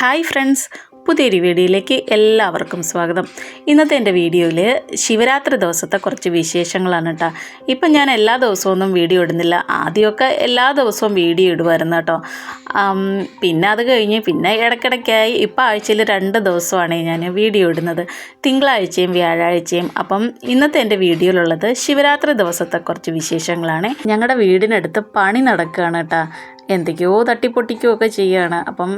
Hi friends പുതിയൊരു വീഡിയോയിലേക്ക് എല്ലാവർക്കും സ്വാഗതം. ഇന്നത്തെ എന്റെ വീഡിയോയിൽ ശിവരാത്രി ദിവസത്തെ കുറച്ച് വിശേഷങ്ങളാണ് കേട്ടോ. ഇപ്പം ഞാൻ എല്ലാ ദിവസവും ഒന്നും വീഡിയോ ഇടുന്നില്ല. ആദ്യമൊക്കെ എല്ലാ ദിവസവും വീഡിയോ ഇടുമായിരുന്നു കേട്ടോ. പിന്നെ അത് കഴിഞ്ഞ് പിന്നെ ഇടയ്ക്കിടയ്ക്കായി ഇപ്പോൾ ആഴ്ചയിൽ രണ്ട് ദിവസമാണ് ഞാൻ വീഡിയോ ഇടുന്നത്. തിങ്കളാഴ്ചയും വ്യാഴാഴ്ചയും. അപ്പം ഇന്നത്തെ എന്റെ വീഡിയോയിലുള്ളത് ശിവരാത്രി ദിവസത്തെ കുറച്ച് വിശേഷങ്ങളാണ്. ഞങ്ങളുടെ വീടിനടുത്ത് പണി നടക്കുകയാണ് കേട്ടോ. എന്തൊക്കെയോ തട്ടിപ്പൊട്ടിക്കുകയോ ഒക്കെ ചെയ്യുകയാണ് അപ്പം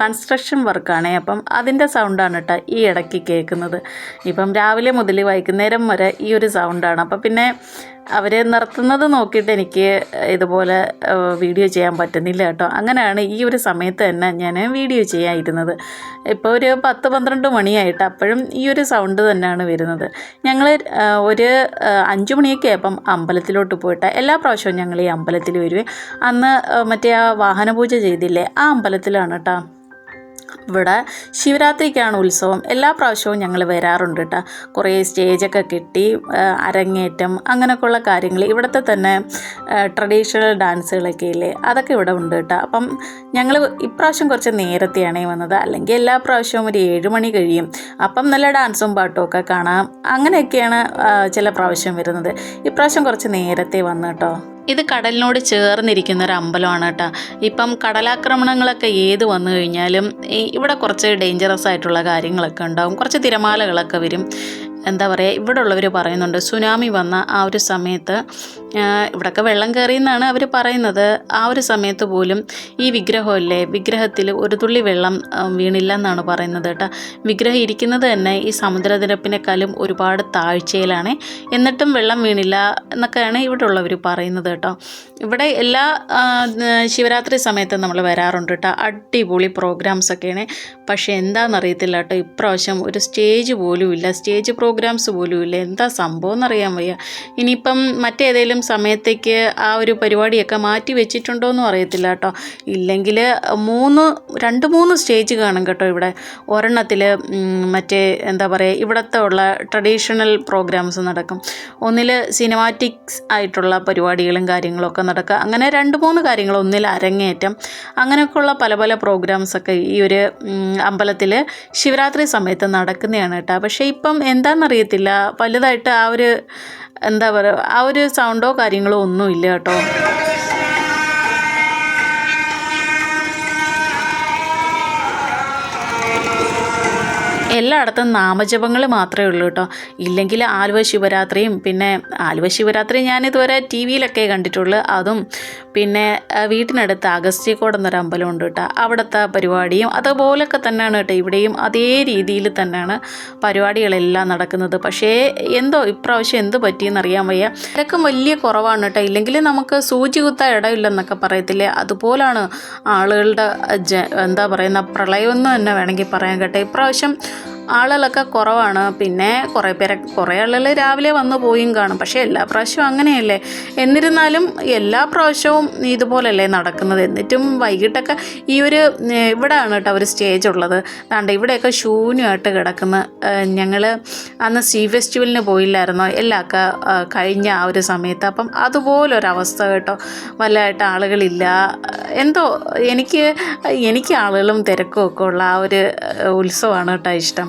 കൺസ്ട്രക്ഷൻ വർക്കാണേ അപ്പം അതിന്റെ സൗണ്ടാണ് കേട്ടോ ഈ ഇടയ്ക്ക് കേൾക്കുന്നത്. ഇപ്പം രാവിലെ മുതൽ വൈകുന്നേരം വരെ ഈ ഒരു സൗണ്ടാണ് അപ്പം പിന്നെ അവർ നിർത്തുന്നത് നോക്കിയിട്ട് എനിക്ക് ഇതുപോലെ വീഡിയോ ചെയ്യാൻ പറ്റുന്നില്ല കേട്ടോ. അങ്ങനെയാണ് ഈ ഒരു സമയത്ത് തന്നെ ഞാൻ വീഡിയോ ചെയ്യാനിരുന്നത് ഇപ്പോൾ ഒരു പത്ത് പന്ത്രണ്ട് മണിയായിട്ട് അപ്പോഴും ഈ ഒരു സൗണ്ട് തന്നെയാണ് വരുന്നത്. ഞങ്ങൾ ഒരു അഞ്ച് മണിയൊക്കെ ആയപ്പം അമ്പലത്തിലോട്ട് പോയിട്ട് എല്ലാ പ്രാവശ്യവും ഞങ്ങൾ ഈ അമ്പലത്തിൽ വരുവേ. അന്ന് മറ്റേ ആ വാഹനപൂജ ചെയ്തില്ലേ ആ അമ്പലത്തിലാണ് കേട്ടോ. ഇവിടെ ശിവരാത്രിക്കാണ് ഉത്സവം. എല്ലാ പ്രാവശ്യവും ഞങ്ങൾ വരാറുണ്ട് കേട്ടോ കുറേ സ്റ്റേജൊക്കെ കെട്ടി അരങ്ങേറ്റം അങ്ങനെയൊക്കെയുള്ള കാര്യങ്ങൾ ഇവിടുത്തെ തന്നെ ട്രഡീഷണൽ ഡാൻസുകളൊക്കെ ഇല്ലേ? അതൊക്കെ ഇവിടെ ഉണ്ട് കേട്ടോ അപ്പം ഞങ്ങൾ ഇപ്രാവശ്യം കുറച്ച് നേരത്തെയാണ് വന്നത്. അല്ലെങ്കിൽ എല്ലാ പ്രാവശ്യവും ഒരു ഏഴ് മണി കഴിയും. അപ്പം നല്ല ഡാൻസും പാട്ടും ഒക്കെ കാണാം. അങ്ങനെയൊക്കെയാണ് ചില പ്രാവശ്യം വരുന്നത്. ഇപ്രാവശ്യം കുറച്ച് നേരത്തെ വന്നു കേട്ടോ ഇത് കടലിനോട് ചേർന്നിരിക്കുന്ന ഒരു അമ്പലമാണ് കേട്ടോ. ഇപ്പം കടലാക്രമണങ്ങളൊക്കെ ഏത് വന്നു കഴിഞ്ഞാലും ഇവിടെ കുറച്ച് ഡേഞ്ചറസ് ആയിട്ടുള്ള കാര്യങ്ങളൊക്കെ ഉണ്ടാവും. കുറച്ച് തിരമാലകളൊക്കെ വരും. എന്താ പറയുക ഇവിടെ ഉള്ളവർ പറയുന്നുണ്ട് സുനാമി വന്ന ആ ഒരു സമയത്ത് ഇവിടൊക്കെ വെള്ളം കയറിയെന്നാണ് അവർ പറയുന്നത്. ആ ഒരു സമയത്ത് പോലും ഈ വിഗ്രഹമല്ലേ വിഗ്രഹത്തിൽ ഒരു തുള്ളി വെള്ളം വീണില്ല എന്നാണ് പറയുന്നത് കേട്ടോ. വിഗ്രഹം ഇരിക്കുന്നത് തന്നെ ഈ സമുദ്രനിരപ്പിനേക്കാളും ഒരുപാട് താഴ്ചയിലാണ്. എന്നിട്ടും വെള്ളം വീണില്ല എന്നൊക്കെയാണ് ഇവിടെ ഉള്ളവർ പറയുന്നത് കേട്ടോ. ഇവിടെ എല്ലാ ശിവരാത്രി സമയത്തും നമ്മൾ വരാറുണ്ട് കേട്ടോ. അടിപൊളി പ്രോഗ്രാംസ് ഒക്കെയാണ്. പക്ഷേ എന്താണെന്നറിയത്തില്ല കേട്ടോ ഇപ്രാവശ്യം ഒരു സ്റ്റേജ് പോലും ഇല്ല സ്റ്റേജ് പ്രോഗ്രാംസ് പോലും ഇല്ല എന്താ സംഭവം എന്നറിയാൻ വയ്യ. ഇനിയിപ്പം മറ്റേതെങ്കിലും സമയത്തേക്ക് ആ ഒരു പരിപാടിയൊക്കെ മാറ്റി വെച്ചിട്ടുണ്ടോ എന്നും അറിയത്തില്ല കേട്ടോ ഇല്ലെങ്കിൽ മൂന്ന് രണ്ട് മൂന്ന് സ്റ്റേജ് കാണും കേട്ടോ ഇവിടെ. ഒരെണ്ണത്തിൽ മറ്റേ എന്താ പറയുക ഇവിടുത്തെ ഉള്ള ട്രഡീഷണൽ പ്രോഗ്രാംസ് നടക്കും. ഒന്നിൽ സിനിമാറ്റിക്സ് ആയിട്ടുള്ള പരിപാടികളും കാര്യങ്ങളൊക്കെ നടക്കുക. അങ്ങനെ രണ്ട് മൂന്ന് കാര്യങ്ങൾ ഒന്നിൽ അരങ്ങേറ്റം. അങ്ങനെയൊക്കെയുള്ള പല പല പ്രോഗ്രാംസൊക്കെ ഈ ഒരു അമ്പലത്തിൽ ശിവരാത്രി സമയത്ത് നടക്കുന്നതാണ് കേട്ടോ. പക്ഷേ ഇപ്പം എന്താണെന്നറിയത്തില്ല വലുതായിട്ട് ആ ഒരു എന്താ പറയുക ആ ഒരു സൗണ്ടോ കാര്യങ്ങളോ ഒന്നും ഇല്ല കേട്ടോ. എല്ലായിടത്തും നാമജപങ്ങൾ മാത്രമേ ഉള്ളൂ കേട്ടോ. ഇല്ലെങ്കിൽ ആലുവ ശിവരാത്രിയും പിന്നെ ആലുവ ശിവരാത്രി ഞാൻ ഇതുവരെ ടി വിയിലൊക്കെ കണ്ടിട്ടുള്ളൂ. അതും പിന്നെ വീട്ടിനടുത്ത് അഗസ്റ്റിക്കോട് എന്നൊരു അമ്പലമുണ്ട് കേട്ടോ. അവിടുത്തെ പരിപാടിയും അതുപോലൊക്കെ തന്നെയാണ് കേട്ടോ. ഇവിടെയും അതേ രീതിയിൽ തന്നെയാണ് പരിപാടികളെല്ലാം നടക്കുന്നത്. പക്ഷേ എന്തോ ഇപ്രാവശ്യം എന്ത് പറ്റിയെന്നറിയാൻ വയ്യ. ഇതൊക്കെ വലിയ കുറവാണ് കേട്ടോ. ഇല്ലെങ്കിൽ നമുക്ക് സൂചി കുത്താൻ ഇടയില്ലെന്നൊക്കെ പറയത്തില്ലേ? അതുപോലാണ് ആളുകളുടെ എന്താ പറയുന്ന പ്രളയം എന്ന് തന്നെ വേണമെങ്കിൽ പറയാൻ കേട്ടോ. ഇപ്രാവശ്യം ആളുകളൊക്കെ കുറവാണ്. പിന്നെ കുറേ പേരെ കുറേ ആളുകൾ രാവിലെ വന്ന് പോയും കാണും. പക്ഷേ എല്ലാ പ്രാവശ്യവും അങ്ങനെയല്ലേ? എന്നിരുന്നാലും എല്ലാ പ്രാവശ്യവും ഇതുപോലല്ലേ നടക്കുന്നത്. എന്നിട്ടും വൈകിട്ടൊക്കെ ഈ ഒരു ഇവിടെ ഇവിടെയാണ് കേട്ടോ ഒരു സ്റ്റേജ് ഉള്ളത്. അതാണ്ട് ഇവിടെയൊക്കെ ശൂന്യമായിട്ട് കിടക്കുന്ന ഞങ്ങൾ അന്ന് സീ ഫെസ്റ്റിവലിന് പോയില്ലായിരുന്നോ? എല്ലാമൊക്കെ കഴിഞ്ഞ ആ ഒരു സമയത്ത്. അപ്പം അതുപോലൊരവസ്ഥ കേട്ടോ. വല്ലതായിട്ട് ആളുകളില്ല. എന്തോ എനിക്ക് എനിക്ക് ആളുകളും തിരക്കും ഒക്കെ ഉള്ള ആ ഒരു ഉത്സവമാണ് കേട്ടോ ഇഷ്ടം.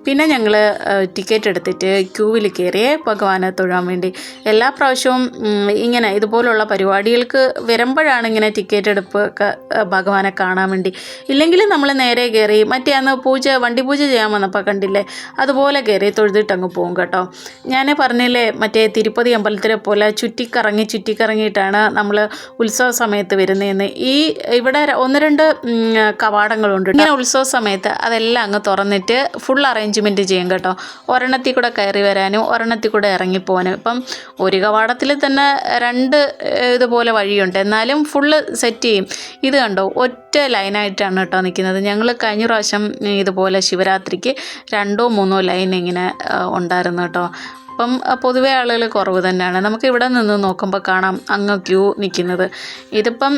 പിന്നെ ഞങ്ങൾ ടിക്കറ്റ് എടുത്തിട്ട് ക്യൂവിൽ കയറിയേ ഭഗവാനെ തൊഴാൻ വേണ്ടി. എല്ലാ പ്രാവശ്യവും ഇങ്ങനെ ഇതുപോലുള്ള പരിപാടികൾക്ക് വരുമ്പോഴാണ് ഇങ്ങനെ ടിക്കറ്റ് എടുപ്പ് ഭഗവാനെ കാണാൻ വേണ്ടി. ഇല്ലെങ്കിൽ നമ്മൾ നേരെ കയറി മറ്റേ അന്ന് പൂജ വണ്ടി പൂജ ചെയ്യാൻ വന്നപ്പോൾ കണ്ടില്ലേ അതുപോലെ കയറി തൊഴുതിട്ട് അങ്ങ് പോകും കേട്ടോ. ഞാൻ പറഞ്ഞില്ലേ മറ്റേ തിരുപ്പതി അമ്പലത്തിലെ പോലെ ചുറ്റിക്കറങ്ങി ചുറ്റിക്കറങ്ങിയിട്ടാണ് നമ്മൾ ഉത്സവ സമയത്ത് വരുന്നതെന്ന് ഈ ഇവിടെ ഒന്ന് രണ്ട് കവാടങ്ങളുണ്ട്. ഇങ്ങനെ ഉത്സവ സമയത്ത് അതെല്ലാം അങ്ങ് തുറന്നിട്ട് ഫുൾ അറേഞ്ച്മെന്റ് ചെയ്യും കേട്ടോ. ഒരെണ്ണത്തിൽ കൂടെ കയറി വരാനും ഒരെണ്ണത്തിൽ കൂടെ ഇറങ്ങിപ്പോകാനും ഇപ്പം ഒരു കവാടത്തിൽ തന്നെ രണ്ട് ഇതുപോലെ വഴിയുണ്ട്. എന്നാലും ഫുള്ള് സെറ്റ് ചെയ്യും. ഇത് കണ്ടോ ഒറ്റ ലൈനായിട്ടാണ് കേട്ടോ നിൽക്കുന്നത്. ഞങ്ങൾ കഴിഞ്ഞ പ്രാവശ്യം ഇതുപോലെ ശിവരാത്രിക്ക് രണ്ടോ മൂന്നോ ലൈൻ ഇങ്ങനെ ഉണ്ടായിരുന്നു കേട്ടോ. ഇപ്പം പൊതുവേ ആളുകൾ കുറവ് തന്നെയാണ്. നമുക്ക് ഇവിടെ നിന്ന് നോക്കുമ്പോൾ കാണാം അങ്ങ് ക്യൂ നിൽക്കുന്നത് ഇതിപ്പം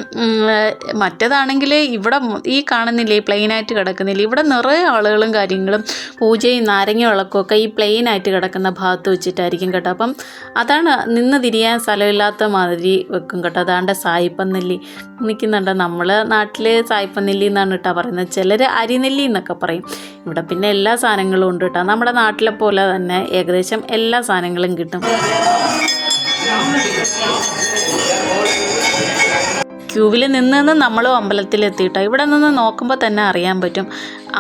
മറ്റേതാണെങ്കിൽ ഇവിടെ ഈ കാണുന്നില്ലേ ഈ പ്ലെയിനായിട്ട് കിടക്കുന്നില്ല ഇവിടെ നിറയെ ആളുകളും കാര്യങ്ങളും പൂജയും നാരങ്ങ വിളക്കുമൊക്കെ ഈ പ്ലെയിനായിട്ട് കിടക്കുന്ന ഭാഗത്ത് വെച്ചിട്ടായിരിക്കും കേട്ടോ. അപ്പം അതാണ് നിന്ന് തിരിയാൻ സ്ഥലമില്ലാത്ത മാതിരി വെക്കും കേട്ടോ. അതാണ്ട് സായിപ്പനെല്ലി നിൽക്കുന്നുണ്ട് നമ്മൾ നാട്ടിൽ സായിപ്പനെല്ലി എന്നാണ് കേട്ടോ പറയുന്നത്. ചിലർ അരിനെല്ലി എന്നൊക്കെ പറയും. ഇവിടെ പിന്നെ എല്ലാ സാധനങ്ങളും ഉണ്ട് കേട്ടോ നമ്മുടെ നാട്ടിലെ പോലെ തന്നെ ഏകദേശം എല്ലാ സാധനങ്ങളും കിട്ടും. ക്യൂവിൽ നിന്ന് നിന്ന് നമ്മളും അമ്പലത്തിലെത്തിയിട്ടോ. ഇവിടെ നിന്ന് നോക്കുമ്പോൾ തന്നെ അറിയാൻ പറ്റും.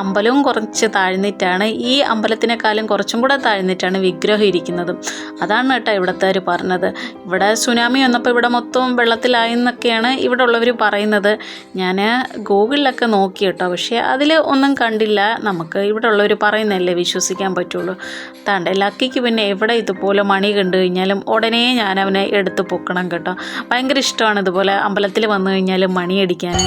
അമ്പലവും കുറച്ച് താഴ്ന്നിട്ടാണ്. ഈ അമ്പലത്തിനേക്കാളും കുറച്ചും കൂടെ താഴ്ന്നിട്ടാണ് വിഗ്രഹം ഇരിക്കുന്നത്. അതാണ് കേട്ടോ ഇവിടുത്തെ പറഞ്ഞത്. ഇവിടെ സുനാമി വന്നപ്പോൾ ഇവിടെ മൊത്തം വെള്ളത്തിലായി എന്നൊക്കെയാണ് ഇവിടെ ഉള്ളവർ പറയുന്നത്. ഞാൻ ഗൂഗിളിലൊക്കെ നോക്കി കേട്ടോ. പക്ഷേ അതിൽ ഒന്നും കണ്ടില്ല. നമുക്ക് ഇവിടെ ഉള്ളവർ പറയുന്നതല്ലേ വിശ്വസിക്കാൻ പറ്റുള്ളൂ. താണ്ട ലക്കിക്ക് പിന്നെ എവിടെ ഇതുപോലെ മണി കണ്ടു കഴിഞ്ഞാലും ഉടനെ ഞാൻ അവനെ എടുത്ത് പൊക്കണം കേട്ടോ. ഭയങ്കര ഇഷ്ടമാണ് ഇതുപോലെ അമ്പലത്തിൽ വന്നു കഴിഞ്ഞാൽ മണിയടിക്കാൻ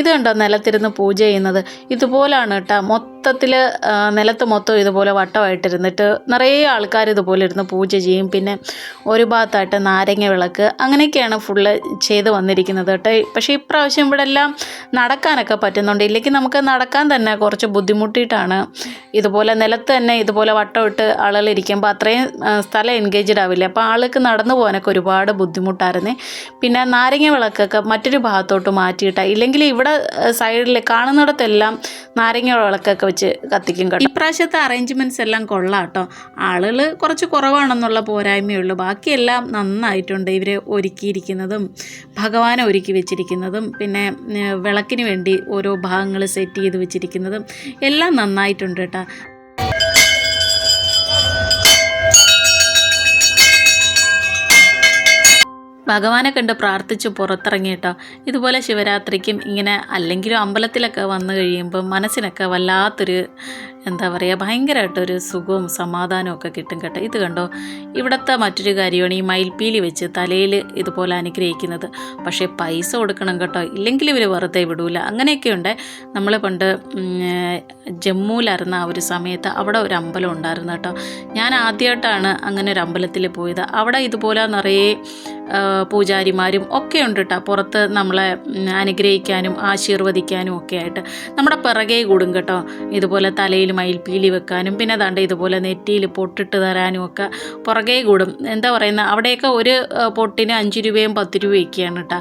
ഇത് കണ്ടോ നിലത്തിരുന്ന് പൂജ ചെയ്യുന്നത്. ഇതുപോലാണ് കേട്ടോ മൊത്തത്തിൽ നിലത്ത് മൊത്തം ഇതുപോലെ വട്ടമായിട്ടിരുന്നിട്ട് നിറയെ ആൾക്കാർ ഇതുപോലെ ഇരുന്ന് പൂജ ചെയ്യും. പിന്നെ ഒരു ഭാഗത്തായിട്ട് നാരങ്ങ വിളക്ക് അങ്ങനെയൊക്കെയാണ് ഫുള്ള് ചെയ്ത് വന്നിരിക്കുന്നത് കേട്ടോ. പക്ഷേ ഇപ്രാവശ്യം ഇവിടെ എല്ലാം നടക്കാനൊക്കെ പറ്റുന്നുണ്ട്. ഇല്ലെങ്കിൽ നമുക്ക് നടക്കാൻ തന്നെ കുറച്ച് ബുദ്ധിമുട്ടിയിട്ടാണ് ഇതുപോലെ നിലത്ത് തന്നെ ഇതുപോലെ വട്ടമിട്ട് ആളുകൾ ഇരിക്കുമ്പോൾ അത്രയും സ്ഥലം എൻഗേജ്ഡ് ആവില്ല. അപ്പോൾ ആൾക്ക് നടന്നു പോകാനൊക്കെ ഒരുപാട് ബുദ്ധിമുട്ടായിരുന്നേ. പിന്നെ നാരങ്ങ വിളക്കൊക്കെ മറ്റൊരു ഭാഗത്തോട്ട് മാറ്റിയിട്ടാണ് ഇല്ലെങ്കിൽ ഇവിടെ സൈഡിൽ കാണുന്നിടത്തെല്ലാം നാരങ്ങ വിളക്കൊക്കെ വെച്ച് കത്തിക്കും കേട്ടോ. ഇപ്രാവശ്യത്തെ അറേഞ്ച്മെന്റ്സ് എല്ലാം കൊള്ളാം കേട്ടോ. ആളുകൾ കുറച്ച് കുറവാണെന്നുള്ള പോരായ്മയുള്ളൂ. ബാക്കിയെല്ലാം നന്നായിട്ടുണ്ട് ഇവർ ഒരുക്കിയിരിക്കുന്നതും ഭഗവാനെ ഒരുക്കി വെച്ചിരിക്കുന്നതും പിന്നെ വിളക്കിന് വേണ്ടി ഓരോ ഭാഗങ്ങൾ സെറ്റ് ചെയ്ത് വെച്ചിരിക്കുന്നതും എല്ലാം നന്നായിട്ടുണ്ട് കേട്ടോ. ഭഗവാനെ കണ്ട് പ്രാർത്ഥിച്ച് പുറത്തിറങ്ങി കേട്ടോ ഇതുപോലെ ശിവരാത്രിക്കും ഇങ്ങനെ അല്ലെങ്കിലും അമ്പലത്തിലൊക്കെ വന്നു കഴിയുമ്പോൾ മനസ്സിനൊക്കെ വല്ലാത്തൊരു എന്താ പറയുക ഭയങ്കരമായിട്ടൊരു സുഖവും സമാധാനവും ഒക്കെ കിട്ടും കേട്ടോ. ഇത് കണ്ടോ? ഇവിടുത്തെ മറ്റൊരു കാര്യമാണ് ഈ മയിൽപ്പീലി വെച്ച് തലയിൽ ഇതുപോലെ അനുഗ്രഹിക്കുന്നത്. പക്ഷേ പൈസ കൊടുക്കണം കേട്ടോ. ഇല്ലെങ്കിൽ ഇവർ വെറുതെ വിടൂല. അങ്ങനെയൊക്കെയുണ്ട്. നമ്മൾ പണ്ട് ജമ്മുവിലായിരുന്ന ആ ഒരു സമയത്ത് അവിടെ ഒരു അമ്പലം ഉണ്ടായിരുന്നു കേട്ടോ. ഞാൻ ആദ്യമായിട്ടാണ് അങ്ങനെ ഒരു അമ്പലത്തിൽ പോയത്. അവിടെ ഇതുപോലെ നിറയെ പൂജാരിമാരും ഒക്കെ ഉണ്ട് കേട്ടോ പുറത്ത് നമ്മളെ അനുഗ്രഹിക്കാനും ആശീർവദിക്കാനും ഒക്കെ ആയിട്ട്. നമ്മുടെ പിറകെ കൂടും കേട്ടോ. ഇതുപോലെ തലയിൽ മയിൽപ്പീലി വെക്കാനും പിന്നെ അതാണ്ട് ഇതുപോലെ നെറ്റിയിൽ പൊട്ടിട്ട് തരാനും ഒക്കെ പുറകെ കൂടും. എന്താ പറയുന്നത് അവിടെയൊക്കെ ഒരു പൊട്ടിന് അഞ്ച് രൂപയും പത്ത് രൂപയൊക്കെയാണ് കേട്ടോ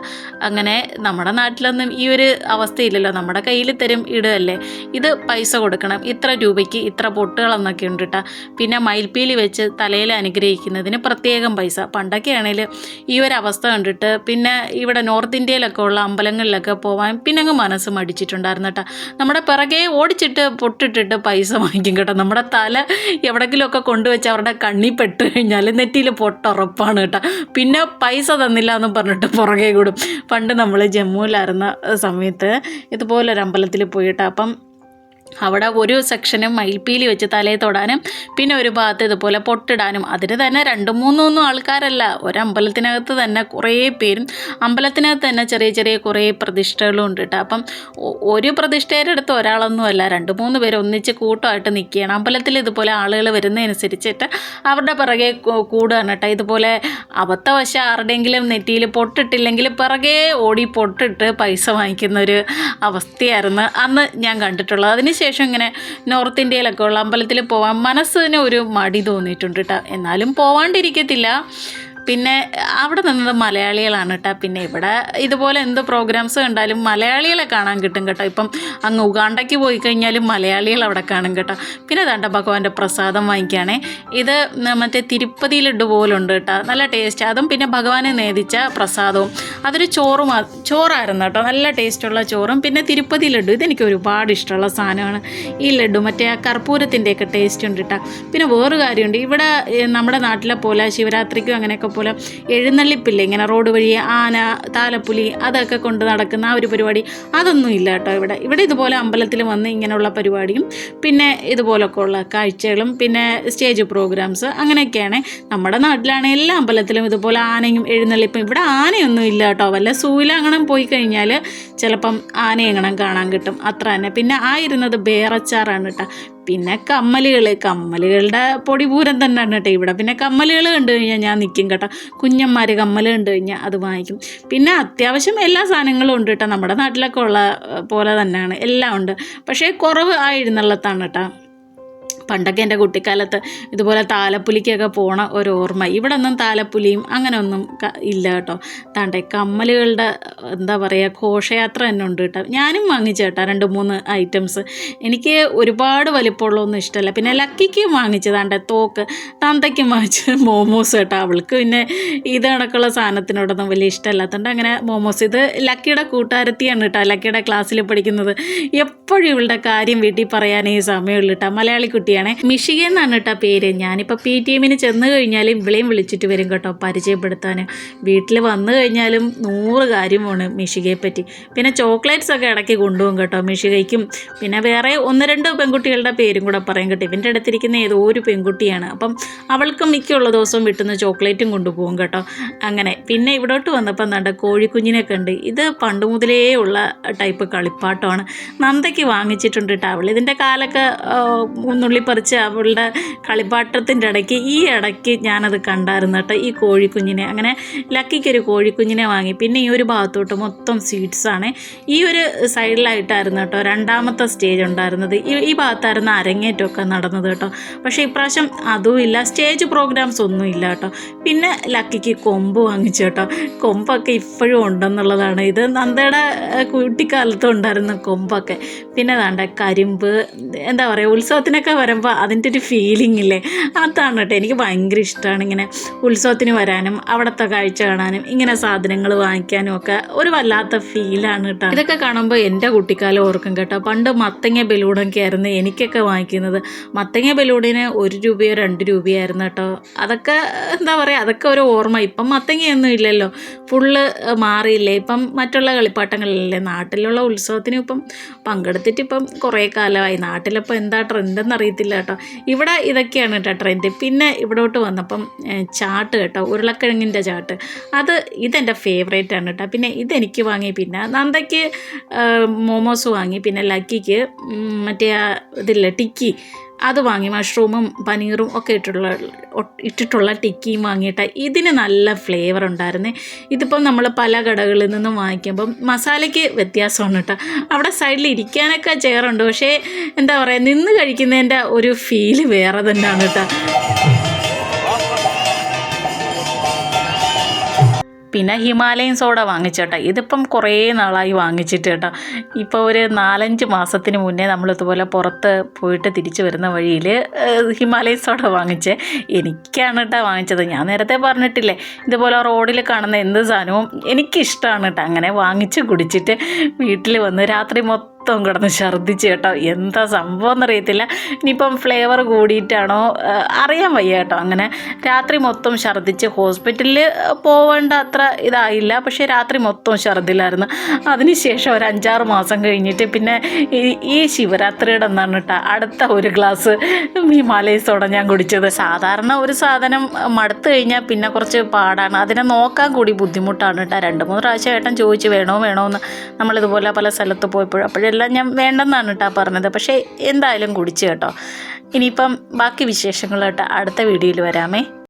അങ്ങനെ നമ്മുടെ നാട്ടിലൊന്നും ഈ ഒരു അവസ്ഥയില്ലല്ലോ. നമ്മുടെ കയ്യിൽ തരും ഇടുകയല്ലേ ഇത് പൈസ കൊടുക്കണം. ഇത്ര രൂപയ്ക്ക് ഇത്ര പൊട്ടുകളെന്നൊക്കെ ഉണ്ട് കേട്ടോ പിന്നെ മയിൽപ്പീലി വെച്ച് തലയിൽ അനുഗ്രഹിക്കുന്നതിന് പ്രത്യേകം പൈസ. പണ്ടൊക്കെ ആണെങ്കിൽ ഒരു അവസ്ഥ കണ്ടിട്ട് പിന്നെ ഇവിടെ നോർത്ത് ഇന്ത്യയിലൊക്കെ ഉള്ള അമ്പലങ്ങളിലൊക്കെ പോവാൻ പിന്നെ അങ്ങ് മനസ്സ് മടിച്ചിട്ടുണ്ടായിരുന്നു കേട്ടോ. നമ്മുടെ പിറകെ ഓടിച്ചിട്ട് പൊട്ടിട്ടിട്ട് പൈസ വാങ്ങിക്കും കേട്ടോ. നമ്മുടെ തല എവിടെങ്കിലുമൊക്കെ കൊണ്ടുവച്ച് അവരുടെ കണ്ണി പെട്ട് കഴിഞ്ഞാൽ നെറ്റിയിൽ പൊട്ടുറപ്പാണ് കേട്ടോ. പിന്നെ പൈസ തന്നില്ല എന്ന് പറഞ്ഞിട്ട് പുറകെ കൂടും. പണ്ട് നമ്മൾ ജമ്മുവിലായിരുന്ന സമയത്ത് ഇതുപോലൊരു അമ്പലത്തിൽ പോയിട്ട് അപ്പം അവിടെ ഒരു സെക്ഷനും മയിൽപ്പീലി വെച്ച് തലയിൽ തൊടാനും പിന്നെ ഒരു ഭാഗത്ത് ഇതുപോലെ പൊട്ടിടാനും. അതിന് തന്നെ രണ്ടും മൂന്നൊന്നും ആൾക്കാരല്ല ഒരമ്പലത്തിനകത്ത് തന്നെ കുറേ പേരും അമ്പലത്തിനകത്ത് തന്നെ ചെറിയ ചെറിയ കുറേ പ്രതിഷ്ഠകളും ഉണ്ട് കേട്ടോ അപ്പം ഒരു പ്രതിഷ്ഠയുടെ അടുത്ത് ഒരാളൊന്നുമല്ല രണ്ട് മൂന്ന് പേര് ഒന്നിച്ച് കൂട്ടമായിട്ട് നിൽക്കുകയാണ്. അമ്പലത്തിൽ ഇതുപോലെ ആളുകൾ വരുന്നതനുസരിച്ചിട്ട് അവരുടെ പിറകെ കൂടുകയാണ് കേട്ടോ ഇതുപോലെ അബദ്ധവശ ആരുടെയെങ്കിലും നെറ്റിയിൽ പൊട്ടിട്ടില്ലെങ്കിൽ പിറകെ ഓടി പൊട്ടിട്ട് പൈസ വാങ്ങിക്കുന്ന ഒരു അവസ്ഥയായിരുന്നു അന്ന് ഞാൻ കണ്ടിട്ടുള്ളത്. അതിനുശേഷം ഇങ്ങനെ നോർത്ത് ഇന്ത്യയിലൊക്കെ ഉള്ള അമ്പലത്തിൽ പോകാൻ മനസ്സിന് ഒരു മടി തോന്നിയിട്ടുണ്ട് കേട്ടോ എന്നാലും പോവാണ്ടിരിക്കത്തില്ല. പിന്നെ അവിടെ നിന്നത് മലയാളികളാണ് കേട്ടോ. പിന്നെ ഇവിടെ ഇതുപോലെ എന്ത് പ്രോഗ്രാംസ് കണ്ടാലും മലയാളികളെ കാണാൻ കിട്ടും കേട്ടോ. ഇപ്പം അങ്ങ് ഉഗാണ്ടയ്ക്ക് പോയി കഴിഞ്ഞാലും മലയാളികൾ അവിടെ കാണും കേട്ടോ. പിന്നെ ദാണ്ട ഭഗവാന്റെ പ്രസാദം വാങ്ങിക്കുകയാണേ ഇത് മറ്റേ തിരുപ്പതി ലഡു പോലുണ്ട് കേട്ടോ. നല്ല ടേസ്റ്റ് അതും പിന്നെ ഭഗവാനെ നേദിച്ച പ്രസാദവും. അതൊരു ചോറും ചോറായിരുന്നു കേട്ടോ. നല്ല ടേസ്റ്റുള്ള ചോറും. പിന്നെ തിരുപ്പതി ലഡു. ഇതെനിക്ക് ഒരുപാട് ഇഷ്ടമുള്ള സാധനമാണ്. ഈ ലഡു മറ്റേ ആ കർപ്പൂരത്തിന്റെയൊക്കെ ടേസ്റ്റ് ഉണ്ട് കേട്ടോ. പിന്നെ വേറൊരു കാര്യമുണ്ട്. ഇവിടെ നമ്മുടെ നാട്ടിലെ പോലെ ശിവരാത്രിക്കും അങ്ങനെയൊക്കെ അതേപോലെ എഴുന്നള്ളിപ്പില്ല? ഇങ്ങനെ റോഡ് വഴി ആന താലപ്പുലി അതൊക്കെ കൊണ്ട് നടക്കുന്ന ആ ഒരു പരിപാടി അതൊന്നും ഇല്ല കേട്ടോ ഇവിടെ. ഇവിടെ ഇതുപോലെ അമ്പലത്തിൽ വന്ന് ഇങ്ങനെയുള്ള പരിപാടിയും പിന്നെ ഇതുപോലൊക്കെ ഉള്ള കാഴ്ചകളും പിന്നെ സ്റ്റേജ് പ്രോഗ്രാംസ് അങ്ങനെയൊക്കെയാണ്. നമ്മുടെ നാട്ടിലാണ് എല്ലാ അമ്പലത്തിലും ഇതുപോലെ ആനയും എഴുന്നള്ളിപ്പും. ഇവിടെ ആനയൊന്നും ഇല്ല കേട്ടോ. വല്ല സൂയിലങ്ങനെ പോയി കഴിഞ്ഞാൽ ചിലപ്പം ആനയെങ്ങണം കാണാൻ കിട്ടും. അത്ര തന്നെ. പിന്നെ ആയിരുന്നത് ബേറച്ചാറാണ് കേട്ടോ. പിന്നെ കമ്മലുകൾ കമ്മലുകളുടെ പൊടിപൂരം തന്നെയാണ് കേട്ടോ ഇവിടെ. പിന്നെ കമ്മലുകൾ കണ്ടു കഴിഞ്ഞാൽ ഞാൻ നിൽക്കും കേട്ടോ. കുഞ്ഞന്മാർ കമ്മൽ കണ്ടു കഴിഞ്ഞാൽ അത് വാങ്ങിക്കും. പിന്നെ അത്യാവശ്യം എല്ലാ സാധനങ്ങളും ഉണ്ട് കേട്ടോ. നമ്മുടെ നാട്ടിലൊക്കെ ഉള്ള പോലെ തന്നെയാണ്. എല്ലാം ഉണ്ട്. പക്ഷേ കുറവ് ആ എഴുന്നള്ളത്താണ് കേട്ടോ. പണ്ടൊക്കെ എന്റെ കുട്ടിക്കാലത്ത് ഇതുപോലെ താലപ്പുലിക്കൊക്കെ പോണ ഒരു ഓർമ്മ. ഇവിടെ ഒന്നും താലപ്പുലിയും അങ്ങനെ ഒന്നും ഇല്ല കേട്ടോ. താണ്ടെ കമ്മലുകളുടെ എന്താ പറയുക ഘോഷയാത്ര തന്നെ ഉണ്ട് കേട്ടോ. ഞാനും വാങ്ങിച്ചു കേട്ടോ രണ്ട് മൂന്ന് ഐറ്റംസ് എനിക്ക് ഒരുപാട് വലിപ്പമുള്ളതൊന്നും ഇഷ്ടമല്ല. പിന്നെ ലക്കിക്കും വാങ്ങിച്ചു താണ്ടെ തോക്ക്. തന്തയ്ക്കും വാങ്ങിച്ചു മോമോസ് കേട്ടോ. അവൾക്ക് പിന്നെ ഇത് കണക്കുള്ള സാധനത്തിനോടൊന്നും വലിയ ഇഷ്ടമല്ലാത്തതുകൊണ്ട് അങ്ങനെ മോമോസ്. ഇത് ലക്കിയുടെ കൂട്ടുകാരത്തിയാണ് കേട്ടോ. ലക്കിയുടെ ക്ലാസ്സിൽ പഠിക്കുന്നത്. എപ്പോഴും ഇവളുടെ കാര്യം വീട്ടിൽ പറയാനേ സമയമുള്ളൂ കേട്ടോ. മലയാളി കുട്ടിയാണേ മിഷിക എന്നാണ് കേട്ടോ പേര്. ഞാനിപ്പോൾ പി ടി എമ്മിന് ചെന്ന് കഴിഞ്ഞാൽ ഇവളെയും വിളിച്ചിട്ട് വരും കേട്ടോ പരിചയപ്പെടുത്താൻ വീട്ടിൽ വന്നു കഴിഞ്ഞാലും നൂറ് കാര്യമാണ് മിഷികയെ പറ്റി. പിന്നെ ചോക്ലേറ്റ്സ് ഒക്കെ ഇടയ്ക്ക് കൊണ്ടുപോകും കേട്ടോ മിഷികയ്ക്കും. പിന്നെ വേറെ ഒന്ന് രണ്ട് പെൺകുട്ടികളുടെ പേരും കൂടെ പറയും കേട്ടോ. ഇവന്റെ അടുത്തിരിക്കുന്ന ഏതോ ഒരു പെൺകുട്ടിയാണ്. അപ്പം അവൾക്കും മിക്കുള്ള ദിവസവും വിട്ടുന്ന ചോക്ലേറ്റും കൊണ്ടുപോകും കേട്ടോ. അങ്ങനെ. പിന്നെ ഇവിടോട്ട് വന്നപ്പോൾ എന്താണ്ട് കോഴിക്കുഞ്ഞിനെ ഉണ്ട് ഇത് പണ്ട് മുതലേ ഉള്ള ടൈപ്പ് കളിപ്പാട്ടമാണ്. നന്ദയ്ക്ക് വാങ്ങിച്ചിട്ടുണ്ട് കേട്ടോ അവൾ. ഇതിന്റെ കാലൊക്കെ ആ, നുള്ളിപ്പറിച്ച് അവളുടെ കളിപ്പാട്ടത്തിന്റെ ഇടയ്ക്ക് ഈ ഇടയ്ക്ക് ഞാനത് കണ്ടായിരുന്നു കേട്ടോ ഈ കോഴിക്കുഞ്ഞിനെ. അങ്ങനെ ലക്കിക്ക് ഒരു കോഴിക്കുഞ്ഞിനെ വാങ്ങി. പിന്നെ ഈ ഒരു ഭാഗത്തോട്ട് മൊത്തം സ്വീറ്റ്സ് ആണ്. ഈ ഒരു സൈഡിലായിട്ടായിരുന്നു കേട്ടോ രണ്ടാമത്തെ സ്റ്റേജ് ഉണ്ടായിരുന്നത്. ഈ ഈ ഭാഗത്തായിരുന്നു അരങ്ങേറ്റമൊക്കെ നടന്നത് കേട്ടോ. പക്ഷേ ഇപ്രാവശ്യം അതുമില്ല സ്റ്റേജ് പ്രോഗ്രാംസ് ഒന്നും ഇല്ല കേട്ടോ. പിന്നെ ലക്കിക്ക് കൊമ്പ് വാങ്ങിച്ചു കേട്ടോ. കൊമ്പൊക്കെ ഇപ്പോഴും ഉണ്ടെന്നുള്ളതാണ്. ഇത് നന്ദയുടെ കുട്ടിക്കാലത്തും ഉണ്ടായിരുന്ന കൊമ്പൊക്കെ. പിന്നെ വേണ്ട കരിമ്പ് എന്താ പറയുക ഉത്സവത്തിനൊക്കെ വരുമ്പോൾ അതിന്റെ ഒരു ഫീലിംഗ് ഇല്ലേ? അതാണ് കേട്ടോ. എനിക്ക് ഭയങ്കര ഇഷ്ടമാണ് ഇങ്ങനെ ഉത്സവത്തിന് വരാനും അവിടുത്തെ കാഴ്ച കാണാനും ഇങ്ങനെ സാധനങ്ങൾ വാങ്ങിക്കാനും ഒക്കെ ഒരു വല്ലാത്ത ഫീലാണ് കേട്ടോ. ഇതൊക്കെ കാണുമ്പോൾ എന്റെ കുട്ടിക്കാലം ഓർക്കും കേട്ടോ. പണ്ട് മത്തങ്ങ ബലൂണൊക്കെ ആയിരുന്നു എനിക്കൊക്കെ വാങ്ങിക്കുന്നത്. മത്തങ്ങ ബലൂണിന് ഒരു രൂപയോ രണ്ട് രൂപയായിരുന്നു കേട്ടോ. അതൊക്കെ എന്താ പറയുക അതൊക്കെ ഒരു ഓർമ്മ. ഇപ്പം മത്തങ്ങയൊന്നും ഇല്ലല്ലോ. ഫുള്ള് മാറിയില്ലേ? ഇപ്പം മറ്റുള്ള കളിപ്പാട്ടങ്ങളിലല്ലേ? നാട്ടിലുള്ള ഉത്സവത്തിന് ഇപ്പം പങ്കെടുത്തിട്ട് ഇപ്പം കുറേ കാലമായി. നാട്ടിലിപ്പോൾ എന്താ ട്രെൻഡെന്ന് അറിയത്തില്ല കേട്ടോ ഇവിടെ ഇതൊക്കെയാണ് കേട്ടോ ട്രെൻഡ് പിന്നെ ഇവിടോട്ട് വന്നപ്പം ചാട്ട് കേട്ടോ ഉരുളക്കിഴങ്ങിന്റെ ചാട്ട്. അത് ഇതെന്റെ ഫേവറേറ്റ് ആണ് കേട്ടോ. പിന്നെ ഇതെനിക്ക് വാങ്ങി പിന്നെ നന്ദയ്ക്ക് മോമോസ് വാങ്ങി പിന്നെ ലക്കിക്ക് മറ്റേ ഇതില്ലേ ടിക്കി. അത് വാങ്ങി മഷ്റൂമും പനീറും ഒക്കെ ഇട്ടിട്ടുള്ള ഇട്ടിട്ടുള്ള ടിക്കിയും വാങ്ങിയിട്ട് ഇതിന് നല്ല ഫ്ലേവർ ഉണ്ടായിരുന്നേ. ഇതിപ്പം നമ്മൾ പല കടകളിൽ നിന്നും വാങ്ങിക്കുമ്പം മസാലയ്ക്ക് വ്യത്യാസമാണ് കേട്ടോ. അവിടെ സൈഡിൽ ഇരിക്കാനൊക്കെ ചെയറുണ്ട് പക്ഷേ എന്താ പറയുക നിന്ന് കഴിക്കുന്നതിന്റെ ഒരു ഫീൽ വേറെ തന്നെയാണ് കേട്ടോ. പിന്നെ ഹിമാലയൻ സോഡ വാങ്ങിച്ചേട്ടാ. ഇതിപ്പം കുറേ നാളായി വാങ്ങിച്ചിട്ട് കേട്ടോ ഇപ്പോൾ ഒരു നാലഞ്ച് മാസത്തിന് മുന്നേ നമ്മൾ ഇതുപോലെ പുറത്ത് പോയിട്ട് തിരിച്ചു വരുന്ന വഴിയിൽ ഹിമാലയൻ സോഡ വാങ്ങിച്ചേ. എനിക്കാണ് കേട്ടോ വാങ്ങിച്ചത്. ഞാൻ നേരത്തെ പറഞ്ഞിട്ടില്ലേ ഇതുപോലെ റോഡിൽ കാണുന്ന എന്ത് സാധനവും എനിക്കിഷ്ടമാണ് കേട്ടോ അങ്ങനെ വാങ്ങിച്ച് കുടിച്ചിട്ട് വീട്ടിൽ വന്ന് രാത്രി മൊത്തം കിടന്ന് ഛർദ്ദിച്ച് കേട്ടോ. എന്താ സംഭവം എന്നറിയത്തില്ല. ഇനിയിപ്പം ഫ്ലേവർ കൂടിയിട്ടാണോ? അറിയാൻ വയ്യ കേട്ടോ അങ്ങനെ. രാത്രി മൊത്തം ഛർദ്ദിച്ച് ഹോസ്പിറ്റലിൽ പോവേണ്ട അത്ര ഇതായില്ല. പക്ഷേ രാത്രി മൊത്തം ഛർദ്ദിലായിരുന്നു. അതിനുശേഷം ഒരു അഞ്ചാറ് മാസം കഴിഞ്ഞിട്ട് പിന്നെ ഈ ശിവരാത്രിയുടെ എന്നാണ് കേട്ടോ അടുത്ത ഒരു ഗ്ലാസ് ഹിമാലയ സോഡ ഞാൻ കുടിച്ചത്. സാധാരണ ഒരു സാധനം മടുത്തു കഴിഞ്ഞാൽ പിന്നെ കുറച്ച് പാടാണ്. അതിനെ നോക്കാൻ കൂടി ബുദ്ധിമുട്ടാണ് കേട്ടോ രണ്ട് മൂന്ന് പ്രാവശ്യം ഏട്ടൻ ചോദിച്ച് വേണോ വേണോ എന്ന് നമ്മളിതുപോലെ പല സ്ഥലത്ത് പോയപ്പോഴും. അപ്പോഴെല്ലാം ഞാൻ വേണ്ടെന്നാണ് കേട്ടോ പറഞ്ഞത്. പക്ഷേ എന്തായാലും കുടിച്ചു കേട്ടോ. ഇനിയിപ്പം ബാക്കി വിശേഷങ്ങൾ കേട്ടോ അടുത്ത വീഡിയോയിൽ വരാമേ.